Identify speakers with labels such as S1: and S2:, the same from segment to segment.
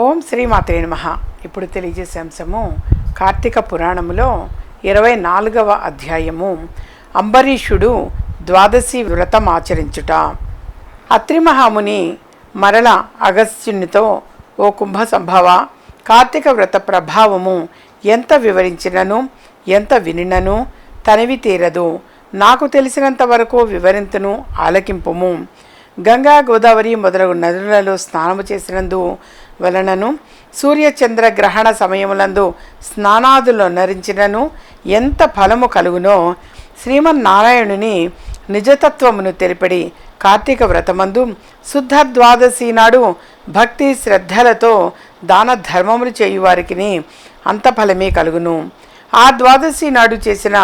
S1: ఓం శ్రీ మాత్రే నమః. ఇప్పుడు తెలియజేసే అంశము కార్తీక పురాణములో ఇరవై నాలుగవ అధ్యాయము. అంబరీషుడు ద్వాదశి వ్రతం ఆచరించుట. అత్రిమహాముని మరల అగస్త్యునితో ఓ కుంభ సంభవ కార్తీక వ్రత ప్రభావము ఎంత వివరించినను ఎంత వినినను తనివి తీరదు. నాకు తెలిసినంత వరకు వివరింతను ఆలకింపుము. గంగా గోదావరి మొదలగు నదులలో స్నానము చేసినందు వలనను సూర్యచంద్ర గ్రహణ సమయములందు స్నానాదులు నరించినను ఎంత ఫలము కలుగునో శ్రీమన్నారాయణుని నిజతత్వమును తెలిపడి కార్తీక వ్రతమందు శుద్ధ ద్వాదశి నాడు భక్తి శ్రద్ధలతో దాన ధర్మములు చేయువారికి అంత ఫలమే కలుగును. ఆ ద్వాదశి నాడు చేసిన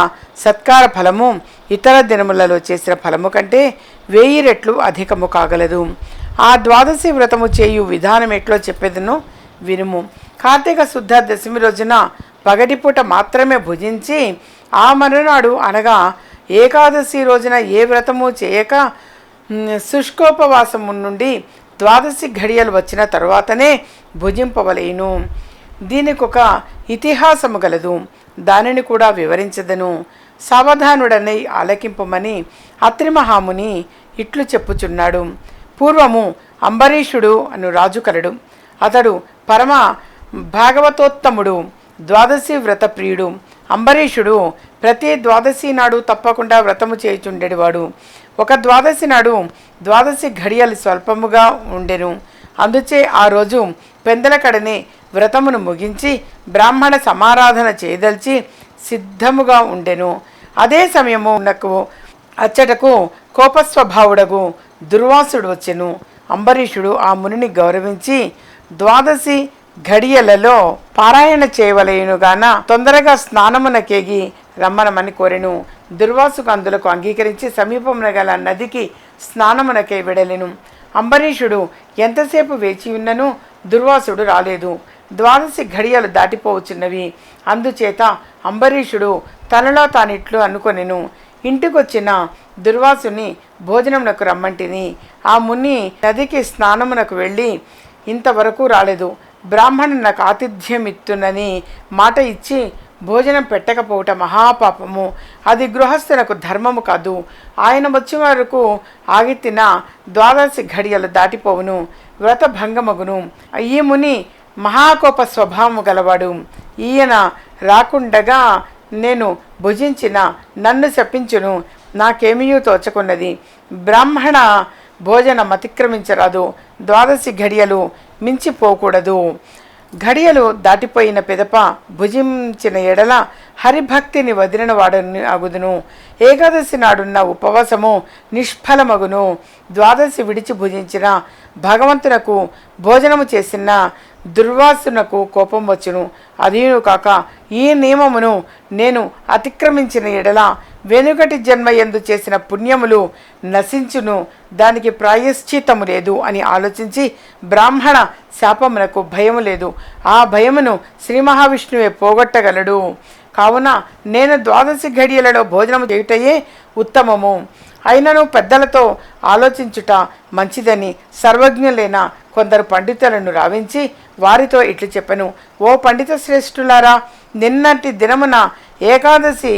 S1: సత్కార ఫలము ఇతర దినములలో చేసిన ఫలము కంటే వెయ్యి రెట్లు అధికము కాగలదు. ఆ ద్వాదశి వ్రతము చేయు విధానం ఎట్లో చెప్పేదను వినుము. కార్తీక శుద్ధ దశమి రోజున పగటిపూట మాత్రమే భుజించి ఆ మరునాడు అనగా ఏకాదశి రోజున ఏ వ్రతము చేయక శుష్కోపవాసము నుండి ద్వాదశి ఘడియలు వచ్చిన తరువాతనే భుజింపవలేను. దీనికి ఒక ఇతిహాసము గలదు. దానిని కూడా వివరించదను. సావధానుడనై ఆలకింపమని అత్రిమహాముని ఇట్లు చెప్పుచున్నాడు. పూర్వము అంబరీషుడు అను రాజు అతడు పరమ భాగవతోత్తముడు ద్వాదశి వ్రత ప్రియుడు. అంబరీషుడు ప్రతి ద్వాదశి నాడు తప్పకుండా వ్రతము చేయుచుండేవాడు ఒక ద్వాదశి నాడు ద్వాదశి ఘడియలు స్వల్పముగా ఉండెను. అందుచే ఆ రోజు పెందలకడనే వ్రతమును ముగించి బ్రాహ్మణ సమారాధన చేయదలిచి సిద్ధముగా ఉండెను. అదే సమయము నాకు అచ్చటకు కోపస్వభావుడగు దుర్వాసుడు వచ్చెను. అంబరీషుడు ఆ మునిని గౌరవించి ద్వాదశి ఘడియలలో పారాయణ చేయవలయునుగాన తొందరగా స్నానమునకేగి రమ్మనమని కోరెను. దుర్వాసుకు అందులకు అంగీకరించి సమీపమున గల నదికి స్నానమునకే విడలెను. అంబరీషుడు ఎంతసేపు వేచి ఉన్నను దుర్వాసుడు రాలేదు. ద్వాదశి ఘడియలు దాటిపోవచ్చున్నవి. అందుచేత అంబరీషుడు తనలో తానిట్లు అనుకొనెను. ఇంటికొచ్చిన దుర్వాసుని భోజనమునకు రమ్మంటిని. ఆ ముని నదికి స్నానమునకు వెళ్ళి ఇంతవరకు రాలేదు. బ్రాహ్మణు నాకు ఆతిథ్యం ఇత్తునని మాట ఇచ్చి భోజనం పెట్టకపోవట మహాపాపము. అది గృహస్థులకు ధర్మము కాదు. ఆయన వచ్చే వరకు ఆగితిన ద్వాదశి ఘడియలు దాటిపోవును. వ్రత భంగమగును. ఈ ముని మహాకోప స్వభావము గలవాడు. ఈయన రాకుండగా నేను భుజించిన నన్ను శపించును నాకేమీయూ తోచకున్నది. బ్రాహ్మణ భోజనం అతిక్రమించరాదు. ద్వాదశి ఘడియలు మించిపోకూడదు. ఘడియలు దాటిపోయిన పిదప భుజించిన ఎడల హరిభక్తిని వదిలిన వాడని అగుదును ఏకాదశి నాడున్న ఉపవాసము నిష్ఫలమగును. ద్వాదశి విడిచి భుజించిన భగవంతునకు భోజనము చేసిన దుర్వాసునకు కోపం వచ్చును. అదీను కాక ఈ నియమమును నేను అతిక్రమించిన ఎడల వెనుకటి జన్మ ఎందు చేసిన పుణ్యములు నశించును. దానికి ప్రాయశ్చితము లేదు అని ఆలోచించి బ్రాహ్మణ శాపమునకు భయము లేదు. ఆ భయమును శ్రీ మహావిష్ణువే పోగొట్టగలడు. కావున నేను ద్వాదశి ఘడియలలో భోజనము చేయుటయే ఉత్తమము. అయినను పెద్దలతో ఆలోచించుట మంచిదని సర్వజ్ఞులైన కొందరు పండితులను రావించి వారితో ఇట్లు చెప్పెను. ఓ పండిత శ్రేష్ఠులారా నిన్నటి దినమున ఏకాదశి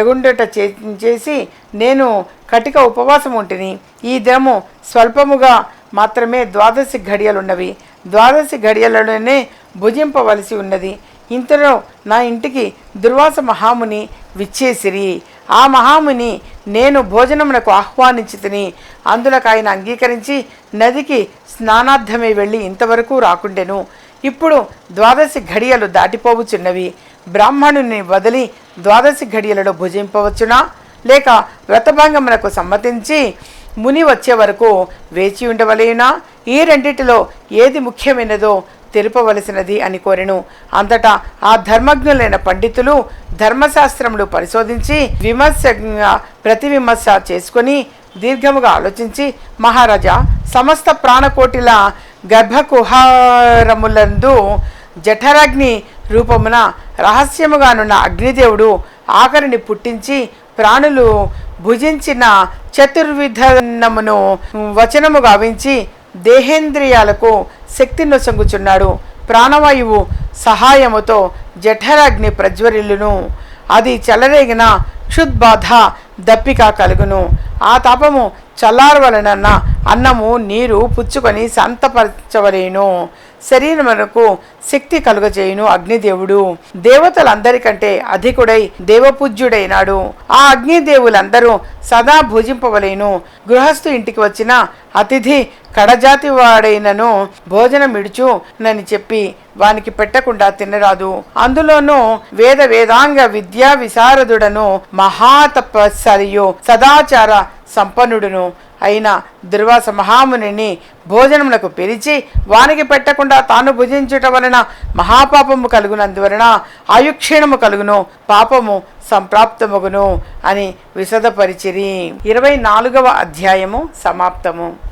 S1: ఎగుండట చే చేసి నేను కటిక ఉపవాసం ఉంటిని ఈ దినము స్వల్పముగా మాత్రమే ద్వాదశి ఘడియలున్నవి. ద్వాదశి ఘడియలలోనే భుజింపవలసి ఉన్నది. ఇంతలో నా ఇంటికి దుర్వాస మహాముని విచ్చేసిరి. ఆ మహాముని నేను భోజనమునకు ఆహ్వానించి తిని అందులకు ఆయన అంగీకరించి నదికి స్నానార్థమై వెళ్ళి ఇంతవరకు రాకుండెను. ఇప్పుడు ద్వాదశి ఘడియలు దాటిపోవుచున్నవి. బ్రాహ్మణుని వదిలి ద్వాదశి ఘడియలలో భుజింపవచ్చునా? లేక వ్రతభంగమునకు సమ్మతించి ముని వచ్చే వరకు వేచి ఉండవలేనా? ఈ రెండిటిలో ఏది ముఖ్యమైనదో తెలుపవలసినది అని కోరెను. అంతటా ఆ ధర్మజ్ఞులైన పండితులు ధర్మశాస్త్రములు పరిశోధించి విమర్శగా ప్రతివిమర్శ చేసుకుని చేసుకొని దీర్ఘముగా ఆలోచించి మహారాజా సమస్త ప్రాణకోటిల గర్భకుహారములందు జఠరాగ్ని రూపమున రహస్యముగానున్న అగ్నిదేవుడు ఆఖరిని పుట్టించి ప్రాణులు భుజించిన చతుర్విధనమును వచనము గావించి దేహేంద్రియాలకు శక్తి నొసంగుచున్నాడు ప్రాణవాయువు సహాయముతో జఠరాగ్ని ప్రజ్వరిల్లును. అది చెలరేగిన క్షుద్బాధ దప్పిక కలుగును. ఆ తాపము చల్లారవలనన్న అన్నము నీరు పుచ్చుకొని సంతపరచవలేను. శరీరమునకు శక్తి కలుగజేయును అగ్నిదేవుడు. దేవతలందరికంటే అధికుడై దేవపూజ్యుడైనాడు. ఆ అగ్నిదేవులందరూ సదా భుజింపవలేను. గృహస్థు ఇంటికి వచ్చిన అతిథి కడజాతి వాడైనను భోజనం ఇడుచు నని చెప్పి వానికి పెట్టకుండా తినరాదు. అందులోనూ వేద వేదాంగ విద్యా విశారదుడను మహాతపస్సరియు సదాచార సంపన్నుడును అయిన దుర్వాస మహామునిని భోజనమునకు పిలిచి వానికి పెట్టకుండా తాను భుజించుట వలన మహాపాపము కలుగునందువలన ఆయుక్షీణము కలుగును పాపము సంప్రాప్తమగును అని విశదపరిచిరి. ఇరవై నాలుగవ అధ్యాయము సమాప్తము.